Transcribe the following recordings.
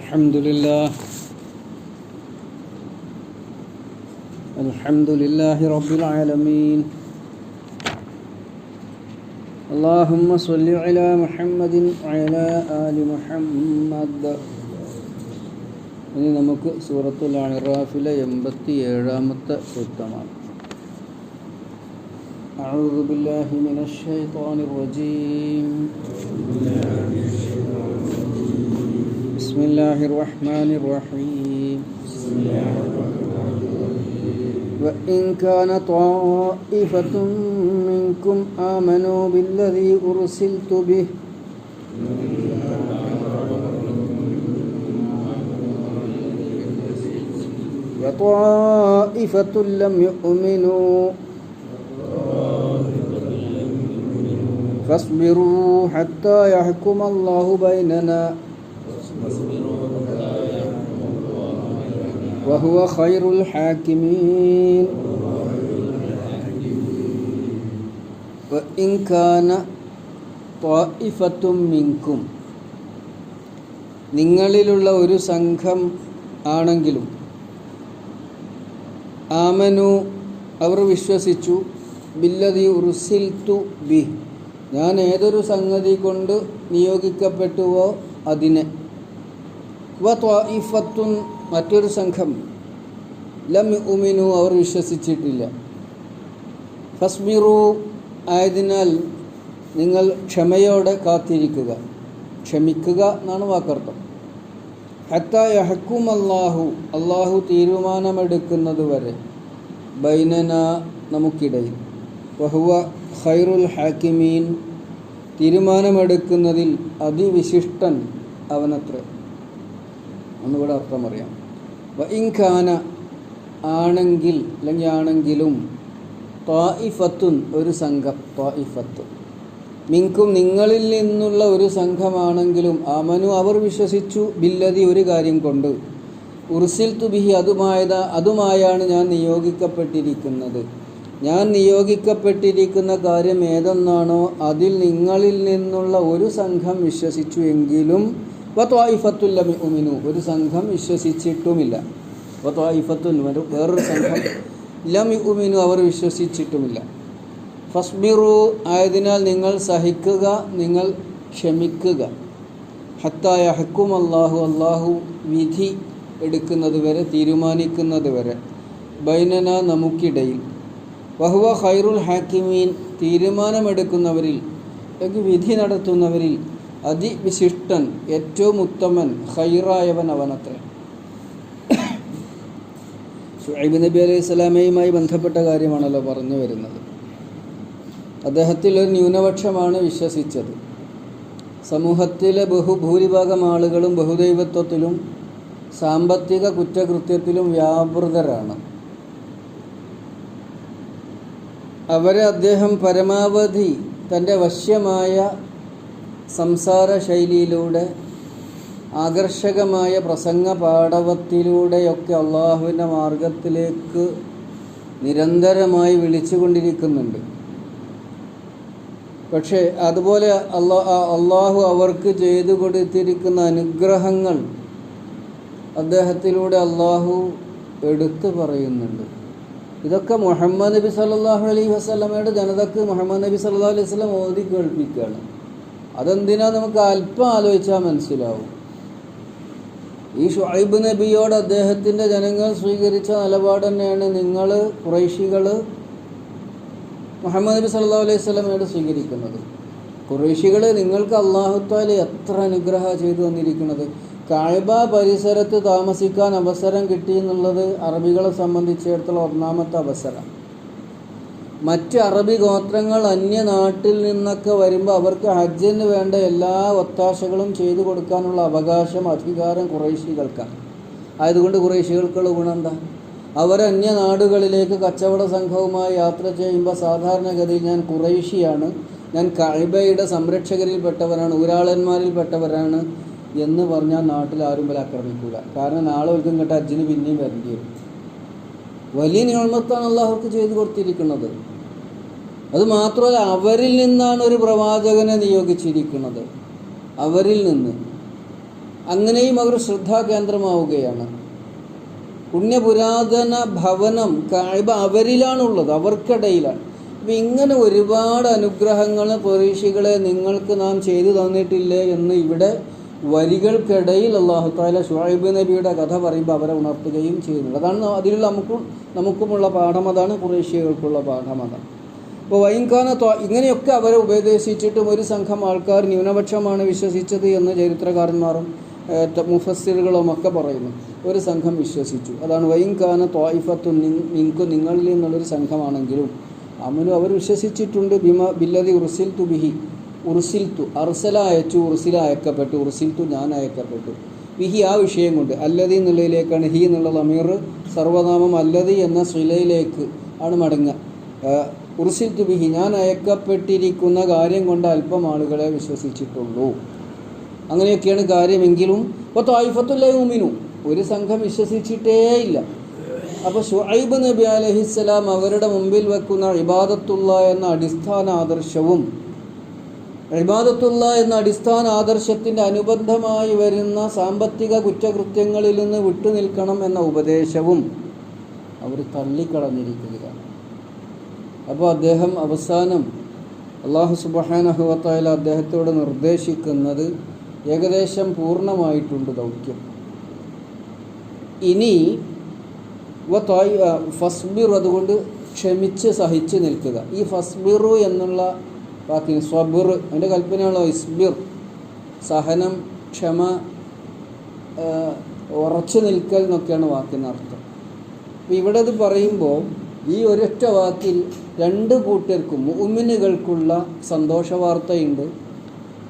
الحمد لله الحمد لله رب العالمين اللهم صل على محمد وعلى آل محمد ഇനി നമുക്ക് സൂറത്തുൽ അഹ്റാഫിലെ എൺപത്തി ഏഴാമത്തെ സൂക്തമാണ് أعوذ بالله من الشيطان الرجيم بسم الله الرحمن الرحيم. وإن كان طائفة منكم آمنوا بالذي أرسلت به وطائفة لم يؤمنوا فاصبروا حتى يحكم الله بيننا. وهو خير الحاكمين وإن كان طائفة منكم നിങ്ങളിലുള്ള ഒരു സംഘം ആണെങ്കിലും ആമനു അവർ വിശ്വസിച്ചു ബില്ലതി ഉർസിൽത്തു ബി ഞാൻ ഏതൊരു സംഗതി കൊണ്ട് നിയോഗിക്കപ്പെട്ടുവോ അതിനെ വ ത്വായിഫത്തുൻ മറ്റൊരു സംഘം ലം ഉമിനു അവർ വിശ്വസിച്ചിട്ടില്ല. ഫസ്മിറു ആയതിനാൽ നിങ്ങൾ ക്ഷമയോടെ കാത്തിരിക്കുക. ക്ഷമിക്കുക എന്നാണ് വാക്കർത്ഥം. ഹത്ത യഹക്കും അള്ളാഹു അള്ളാഹു തീരുമാനമെടുക്കുന്നത് വരെ ബൈനന നമുക്കിടയിൽ. വഹുവ ഖൈറുൽ ഹാക്കിമീൻ തീരുമാനമെടുക്കുന്നതിൽ അതിവിശിഷ്ടൻ അവനത്രേ. ഒന്നുകൂടെ അർത്ഥം അറിയാം. വഇൻഖാന ആണെങ്കിൽ അല്ലെങ്കിൽ ആണെങ്കിലും ത്വായിഫത്തുൻ ഒരു സംഘം ത്വായിഫത്തു മിങ്കും നിങ്ങളിൽ നിന്നുള്ള ഒരു സംഘമാണെങ്കിലും അമനു അവർ വിശ്വസിച്ചു ബില്ലതി ഒരു കാര്യം കൊണ്ട്. ഉർസിൽ തുബിഹി അതുമായത അതുമായാണ് ഞാൻ നിയോഗിക്കപ്പെട്ടിരിക്കുന്നത്. ഞാൻ നിയോഗിക്കപ്പെട്ടിരിക്കുന്ന കാര്യം ഏതെന്നാണോ അതിൽ നിങ്ങളിൽ നിന്നുള്ള ഒരു സംഘം വിശ്വസിച്ചു എങ്കിലും ഉമിനു ഒരു സംഘം വിശ്വസിച്ചിട്ടുമില്ല. വേറൊരു സംഘം ലമി ഉമിനു അവർ വിശ്വസിച്ചിട്ടുമില്ല. ഫസ്ബിറു ആയതിനാൽ നിങ്ങൾ സഹിക്കുക നിങ്ങൾ ക്ഷമിക്കുക. ഹത്തായ ഹക്കും അള്ളാഹു അള്ളാഹു വിധി എടുക്കുന്നത് വരെ തീരുമാനിക്കുന്നത് വരെ ബൈനന നമുക്കിടയിൽ. വഹുവ ഖൈറുൽ ഹാക്കിമീൻ തീരുമാനമെടുക്കുന്നവരിൽ അല്ലെങ്കിൽ വിധി നടത്തുന്നവരിൽ അതിവിശിഷ്ടൻ ഏറ്റവും ഉത്തമൻ ഹൈറായവൻ അവനത്ര. ഷുഹൈബ് നബി അലൈഹി സ്വലാമയുമായി ബന്ധപ്പെട്ട കാര്യമാണല്ലോ പറഞ്ഞു വരുന്നത്. അദ്ദേഹത്തിൽ ഒരു ന്യൂനപക്ഷമാണ് വിശ്വസിച്ചത്. സമൂഹത്തിലെ ബഹുഭൂരിഭാഗം ആളുകളും ബഹുദൈവത്വത്തിലും സാമ്പത്തിക കുറ്റകൃത്യത്തിലും വ്യാപൃതരാണ്. അവരെ അദ്ദേഹം പരമാവധി തന്റെ വശ്യമായ സംസാര ശൈലിയിലൂടെ ആകർഷകമായ പ്രസംഗ പാടവത്തിലൂടെയൊക്കെ അള്ളാഹുവിന്റെ മാർഗത്തിലേക്ക് നിരന്തരമായി വിളിച്ചുകൊണ്ടിരിക്കുന്നുണ്ട്. പക്ഷേ അതുപോലെ അള്ളാ അള്ളാഹു അവർക്ക് ചെയ്തു കൊടുത്തിരിക്കുന്ന അനുഗ്രഹങ്ങൾ അദ്ദേഹത്തിലൂടെ അള്ളാഹു എടുത്തു പറയുന്നുണ്ട്. ഇതൊക്കെ മുഹമ്മദ് നബി സല്ലാഹു അലൈഹി വസ്ലമയുടെ ജനതക്ക് മുഹമ്മദ് നബി സല്ലാ അലൈഹി വസ്ലം ഓതി കേൾപ്പിക്കുകയാണ്. അതെന്തിനാ നമുക്ക് അല്പം ആലോചിച്ചാൽ മനസ്സിലാവും? ഈ ഷുഹൈബ് നബിയോട് അദ്ദേഹത്തിന്റെ ജനങ്ങൾ സ്വീകരിച്ച നിലപാട് തന്നെയാണ് നിങ്ങൾ കുറേശികൾ മുഹമ്മദ് നബി സല്ലാ അലൈഹി സ്വലമയോട് സ്വീകരിക്കുന്നത്. കുറേശികൾ നിങ്ങൾക്ക് അള്ളാഹുത്താൽ എത്ര അനുഗ്രഹ ചെയ്തു തന്നിരിക്കുന്നത്? കാഴ്ബ പരിസരത്ത് താമസിക്കാൻ അവസരം കിട്ടി എന്നുള്ളത് അറബികളെ സംബന്ധിച്ചിടത്തോളം ഒന്നാമത്തെ അവസരം. മറ്റ് അറബി ഗോത്രങ്ങൾ അന്യ നാട്ടിൽ നിന്നൊക്കെ വരുമ്പോൾ അവർക്ക് ഹജ്ജിന് വേണ്ട എല്ലാ ഒത്താശകളും ചെയ്തു കൊടുക്കാനുള്ള അവകാശം അധികാരം കുറേശികൾക്കാണ് ആയതുകൊണ്ട് കുറേശികൾക്കുള്ള ഗുണം എന്താ അന്യ നാടുകളിലേക്ക് കച്ചവട സംഘവുമായി യാത്ര ചെയ്യുമ്പോൾ സാധാരണഗതിയിൽ ഞാൻ കുറേശിയാണ് ഞാൻ കൈബയുടെ സംരക്ഷകരിൽപ്പെട്ടവരാണ് ഊരാളന്മാരിൽപ്പെട്ടവരാണ് എന്ന് പറഞ്ഞാൽ നാട്ടിൽ ആരും പോലെ ആക്രമിക്കുക കാരണം നാളെ ഒരിക്കലും കേട്ട അജ്ജിന് പിന്നെയും വരേണ്ടി വരും. വലിയ നിയമത്താണ് അള്ളാഹുക്ക് ചെയ്തു കൊടുത്തിരിക്കുന്നത്. അത് മാത്രമല്ല അവരിൽ നിന്നാണ് ഒരു പ്രവാചകനെ നിയോഗിച്ചിരിക്കുന്നത്. അവരിൽ നിന്ന്. അങ്ങനെയും അവർ ശ്രദ്ധാകേന്ദ്രമാവുകയാണ്. പുണ്യപുരാതന ഭവനം കായ്ബ അവരിലാണുള്ളത് അവർക്കിടയിലാണ്. അപ്പം ഇങ്ങനെ ഒരുപാട് അനുഗ്രഹങ്ങൾ പരീക്ഷകളെ നിങ്ങൾക്ക് നാം ചെയ്തു തന്നിട്ടില്ലേ എന്ന് ഇവിടെ വരികൾക്കിടയിൽ അള്ളാഹു താല ഷുഹൈബ് നബിയുടെ കഥ പറയുമ്പോൾ അവരെ ഉണർത്തുകയും ചെയ്യുന്നുണ്ട്. അതാണ് അതിലുള്ള നമുക്കും നമുക്കുമുള്ള പാഠം. അതാണ് കുറേശ്യകൾക്കുള്ള പാഠം. അതാണ്. അപ്പോൾ വൈൻകാന ഇങ്ങനെയൊക്കെ അവരെ ഉപദേശിച്ചിട്ടും ഒരു സംഘം ആൾക്കാർ ന്യൂനപക്ഷമാണ് വിശ്വസിച്ചത് എന്ന് ചരിത്രകാരന്മാരും മുഫസ്സിറുകളും ഒക്കെ പറയുന്നു. ഒരു സംഘം വിശ്വസിച്ചു. അതാണ് വൈകാന ത്വായിഫത്തു നിങ്ങൾക്ക് നിങ്ങളിൽ നിന്നുള്ളൊരു സംഘമാണെങ്കിലും അമനു അവർ വിശ്വസിച്ചിട്ടുണ്ട്. ബിമ ബില്ലതി ഉറുസിൽ തു ബിഹി ഉറുസിൽ തു അർസല അയച്ചു ഉറുസില അയക്കപ്പെട്ടു ഉറുസിൽ തു ഞാൻ അയക്കപ്പെട്ടു. ബിഹി ആ വിഷയം കൊണ്ട് അല്ലതി എന്നുള്ളതിലേക്കാണ് ഹി എന്നുള്ള അമീർ സർവനാമം അല്ലതി എന്ന ശിലയിലേക്ക് ആണ് മടങ്ങുക. ഉറുസിൽ തു ബിഹി ഞാൻ അയക്കപ്പെട്ടിരിക്കുന്ന കാര്യം കൊണ്ട് അല്പം ആളുകളെ വിശ്വസിച്ചിട്ടുള്ളൂ. അങ്ങനെയൊക്കെയാണ് കാര്യമെങ്കിലും ഇപ്പോൾ തായിഫത്തുല്ല ഉമിനു ഒരു സംഘം വിശ്വസിച്ചിട്ടേ ഇല്ല. അപ്പോൾ ഷുഐബ് നബി അലഹിസ്സലാം അവരുടെ മുമ്പിൽ വെക്കുന്ന ഇബാദത്തുള്ള എന്ന അടിസ്ഥാന ആദർശവും ഇബാദത്തുള്ള എന്ന അടിസ്ഥാന ആദർശത്തിന്റെ അനുബന്ധമായി വരുന്ന സാമ്പത്തിക കുറ്റകൃത്യങ്ങളിൽ നിന്ന് വിട്ടുനിൽക്കണം എന്ന ഉപദേശവും അവർ തള്ളിക്കളഞ്ഞിരിക്കുകയാണ്. അപ്പോൾ അദ്ദേഹം അവസാനം അള്ളാഹു സുബഹാനഹുവത്തായാലും അദ്ദേഹത്തോട് നിർദ്ദേശിക്കുന്നത് ഏകദേശം പൂർണമായിട്ടുണ്ട് ദൗത്യം. ഇനി ഫസ്ബിർ അതുകൊണ്ട് ക്ഷമിച്ച് സഹിച്ച് നിൽക്കുക. ഈ ഫസ്ബിറു എന്നുള്ള വാക്കിന് സ്വബിർ അതിന്റെ കൽപ്പനയാണല്ലോ ഇസ്ബിർ സഹനം ക്ഷമ ഉറച്ചു നിൽക്കൽ എന്നൊക്കെയാണ് വാക്കിന് അർത്ഥം ഇവിടെ ഇത് പറയുമ്പോൾ ഈ ഒരൊറ്റ വാക്കിൽ രണ്ട് കൂട്ടർക്കും മുഅ്മിനുകൾക്കുള്ള സന്തോഷ വാർത്തയുണ്ട്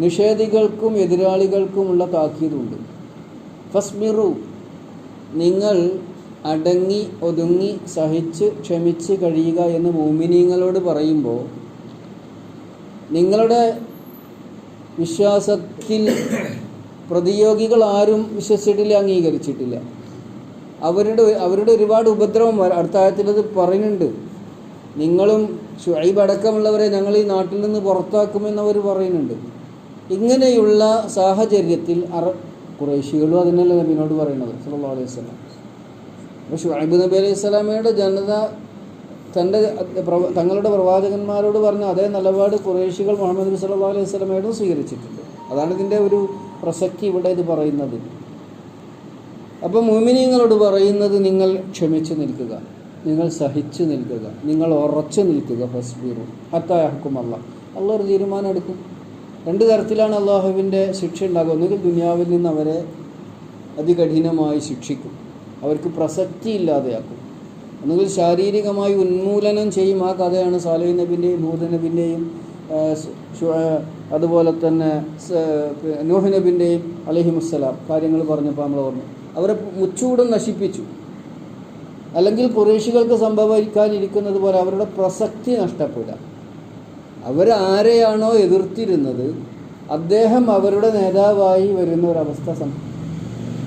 നിഷേധികൾക്കും എതിരാളികൾക്കുമുള്ള താക്കീതുണ്ട്. ഫസ്മിറു നിങ്ങൾ അടങ്ങി ഒതുങ്ങി സഹിച്ച് ക്ഷമിച്ച് കഴിയുക എന്ന് മോമിനിങ്ങളോട് പറയുമ്പോൾ നിങ്ങളുടെ വിശ്വാസത്തിൽ പ്രതിയോഗികൾ ആരും വിശ്വസിച്ചിട്ടില്ല അംഗീകരിച്ചിട്ടില്ല. അവരുടെ അവരുടെ ഒരുപാട് ഉപദ്രവം അടുത്ത ആയത്തിലത് പറയുന്നുണ്ട്. നിങ്ങളും ഷുഹൈബ് അടക്കമുള്ളവരെ ഞങ്ങൾ ഈ നാട്ടിൽ നിന്ന് പുറത്താക്കുമെന്നവർ പറയുന്നുണ്ട്. ഇങ്ങനെയുള്ള സാഹചര്യത്തിൽ അറ കുറേശികളും അതിനല്ല നബിനോട് പറയുന്നത്? സല്ലല്ലാഹു അലൈഹി വസല്ലം. അപ്പോൾ ഷുഹൈബ് നബി അലൈഹി സ്വലാമയുടെ ജനത തന്റെ തങ്ങളുടെ പ്രവാചകന്മാരോട് പറഞ്ഞ അതേ നിലപാട് കുറേശികൾ മുഹമ്മദ് നബി സല്ലല്ലാഹു അലൈഹി സ്വലമയോടും സ്വീകരിച്ചിട്ടുണ്ട്. അതാണ് ഇതിന്റെ ഒരു പ്രസക്തി ഇവിടെ ഇത് പറയുന്നത്. അപ്പോൾ മോമിനിയങ്ങളോട് പറയുന്നത് നിങ്ങൾ ക്ഷമിച്ചു നിൽക്കുക. നിങ്ങൾ സഹിച്ചു നിൽക്കുക. നിങ്ങൾ ഉറച്ചു നിൽക്കുക ഫസ്ബീറു. അത്താഹക്കും അല്ല. അള്ള ഒരു തീരുമാനം എടുക്കും. രണ്ട് തരത്തിലാണ് അള്ളാഹുവിന്റെ ശിക്ഷ ഉണ്ടാകുക. ഒന്നുകിൽ ദുനിയാവിൽ നിന്ന് അവരെ അതികഠിനമായി ശിക്ഷിക്കും. അവർക്ക് പ്രസക്തി ഇല്ലാതെയാക്കും. ഒന്നുകിൽ ശാരീരികമായി ഉന്മൂലനം ചെയ്യും. ആ കഥയാണ് സാലഹി നബിന്റെയും ഭൂതനബിന്റെയും അതുപോലെ തന്നെ നൂഹ് നബിന്റെയും അലഹിമുസ്സലാം. കാര്യങ്ങൾ പറഞ്ഞപ്പോൾ നമ്മൾ പറഞ്ഞു അവരെ മുച്ചൂടും നശിപ്പിച്ചു. അല്ലെങ്കിൽ കുറേശികൾക്ക് സംഭവിക്കാനിരിക്കുന്നത് പോലെ അവരുടെ പ്രസക്തി നഷ്ടപ്പെടുക അവരാരെയാണോ എതിർത്തിരുന്നത് അദ്ദേഹം അവരുടെ നേതാവായി വരുന്ന ഒരവസ്ഥ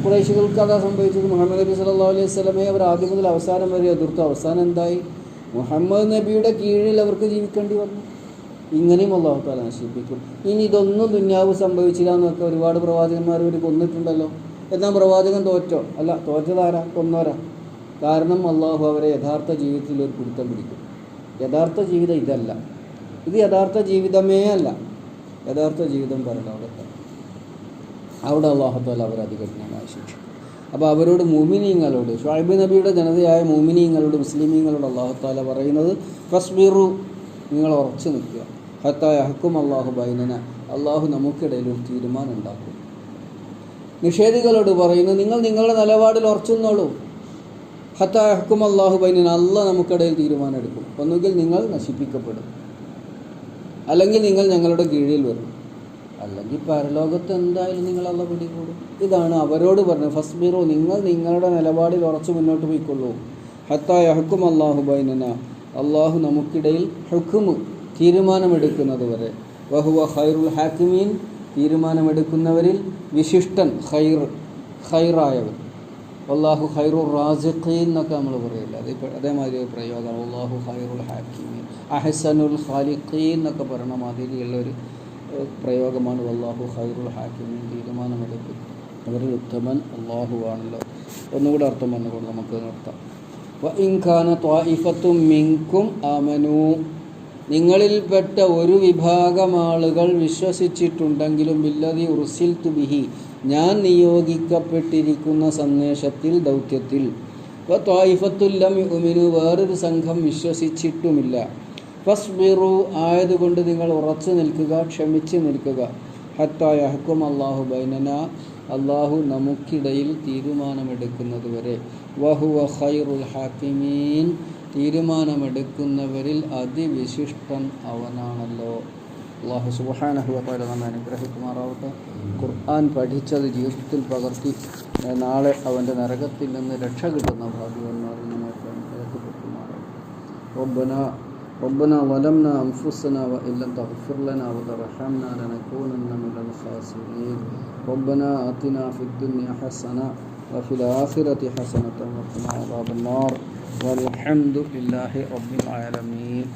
കുറേശികൾക്ക് അതാ സംഭവിച്ചത്. മുഹമ്മദ് നബി സല്ലാ അലൈഹി സ്വലമെ അവർ ആദ്യം മുതൽ അവസാനം വരെ എതിർത്തു. അവസാനം എന്തായി? മുഹമ്മദ് നബിയുടെ കീഴിൽ അവർക്ക് ജീവിക്കേണ്ടി വന്നു. ഇങ്ങനെയും അള്ളാഹു താല നശിപ്പിക്കും. ഇനി ഇതൊന്നും ദുന്യാവ് സംഭവിച്ചില്ല എന്നൊക്കെ ഒരുപാട് പ്രവാചകന്മാർ ഇവർ കൊന്നിട്ടുണ്ടല്ലോ. എന്നാൽ പ്രവാചകൻ തോറ്റോ? അല്ല തോറ്റതാരാ? കൊന്നോരാ കാരണം അള്ളാഹു അവരെ യഥാർത്ഥ ജീവിതത്തിൽ ഒരു പിടുത്തം പിടിക്കും. യഥാർത്ഥ ജീവിതം ഇതല്ല. ഇത് യഥാർത്ഥ ജീവിതമേ അല്ല. യഥാർത്ഥ ജീവിതം പരലോകത്താണ് അവിടെ അള്ളാഹുത്താല അവർ അതികഠിനമായി ശിക്ഷിക്കും. അപ്പോൾ അവരോട് മോമിനിയങ്ങളോട് ഷുഐബ് നബിയുടെ ജനതയായ മോമിനിയങ്ങളോട് മുസ്ലിമീങ്ങളോട് അള്ളാഹുത്താല പറയുന്നത് ഫസ്ബിറു നിങ്ങൾ ഉറച്ചു നിൽക്കുക. ഹത്തായ ഹക്കും അള്ളാഹു ബൈനന അള്ളാഹു നമുക്കിടയിൽ ഒരു തീരുമാനം ഉണ്ടാക്കും. നിഷേധികളോട് പറയുന്നു നിങ്ങൾ നിങ്ങളുടെ നിലപാടിൽ ഉറച്ചു നിന്നോളൂ ഹത്തായ ഹക്കും അള്ളാഹു ബൈനന അല്ല നമുക്കിടയിൽ തീരുമാനം എടുക്കും ഒന്നുകിൽ നിങ്ങൾ നശിപ്പിക്കപ്പെടും. അല്ലെങ്കിൽ നിങ്ങൾ ഞങ്ങളുടെ കീഴിൽ വരും. അല്ലെങ്കിൽ പരലോകത്ത് എന്തായാലും നിങ്ങൾ അള്ള പിടികൂടും. ഇതാണ് അവരോട് പറഞ്ഞത്. ഫസ്ബിറു നിങ്ങൾ നിങ്ങളുടെ നിലപാടിൽ ഉറച്ചു മുന്നോട്ട് പോയിക്കൊള്ളൂ. ഹത്തായ ഹക്കും അള്ളാഹു ബൈനന അള്ളാഹു നമുക്കിടയിൽ ഹുക്കുമ് തീരുമാനമെടുക്കുന്നത് വരെ. വഹുവ ഖൈറുൽ ഹാക്കിമീൻ തീരുമാനമെടുക്കുന്നവരിൽ വിശിഷ്ടൻ ഖൈർ ഖൈറായവർ അള്ളാഹു ഖൈറു റാസിഖീൻ എന്നൊക്കെ നമ്മൾ പറയില്ല? അത് അതേമാതിരി ഒരു പ്രയോഗം അള്ളാഹു ഖൈറുൽ ഹാക്കിമീൻ. അഹസനുൽ ഖാലിഖീൻ എന്നൊക്കെ പറയണം മാതിരിയുള്ള ഒരു പ്രയോഗമാണ് അള്ളാഹു ഖൈറുൽ ഹാക്കിമീൻ. തീരുമാനമെടുക്കും അവരിൽ ഉത്തമൻ അള്ളാഹുവാണല്ലോ ഒന്നുകൂടെ അർത്ഥം വന്നുകൊണ്ട് നമുക്ക് നിർത്താം. ഇൻഖാന ത്വായിഫത്തും മിങ്കും അമനു നിങ്ങളിൽപ്പെട്ട ഒരു വിഭാഗം ആളുകൾ വിശ്വസിച്ചിട്ടുണ്ടെങ്കിലും ബില്ലതി ഉർസിൽ തുബിഹി ഞാൻ നിയോഗിക്കപ്പെട്ടിരിക്കുന്ന സന്ദേശത്തിൽ ദൗത്യത്തിൽ. വ ത്വായിഫത്തുല്ലം ഉമിനു വേറൊരു സംഘം വിശ്വസിച്ചിട്ടുമില്ല. ഫസ്ബിറു ആയതുകൊണ്ട് നിങ്ങൾ ഉറച്ചു നിൽക്കുക ക്ഷമിച്ച് നിൽക്കുക. ഹത്തായ ഹക്കും അള്ളാഹു ബൈനന അള്ളാഹു നമുക്കിടയിൽ തീരുമാനമെടുക്കുന്നത് വരെ വഹുവ ഖൈറുൽ ഹാക്കിമീൻ തീരുമാനമെടുക്കുന്നവരിൽ അതിവിശിഷ്ടൻ അവനാണല്ലോ. അള്ളാഹു സുബാനഹുവല നമ്മെ അനുഗ്രഹിക്കുമാറാവട്ടെ ഖുർആൻ പഠിച്ചത് ജീവിതത്തിൽ പകർത്തി ഏഹ് നാളെ അവൻ്റെ നരകത്തിൽ നിന്ന് രക്ഷ കിട്ടുന്ന ഭാഗ്യവന്മാരിൽ നമ്മെ രേഖപ്പെടുത്തുമാറാവട്ടെ ربنا ربنا ظلمنا أنفسنا وإن لم تغفر لنا وترحمنا لنكونن من الخاسرين ربنا آتنا في الدنيا حسنة وفي الآخرة حسنة وقنا عذاب النار والحمد لله رب العالمين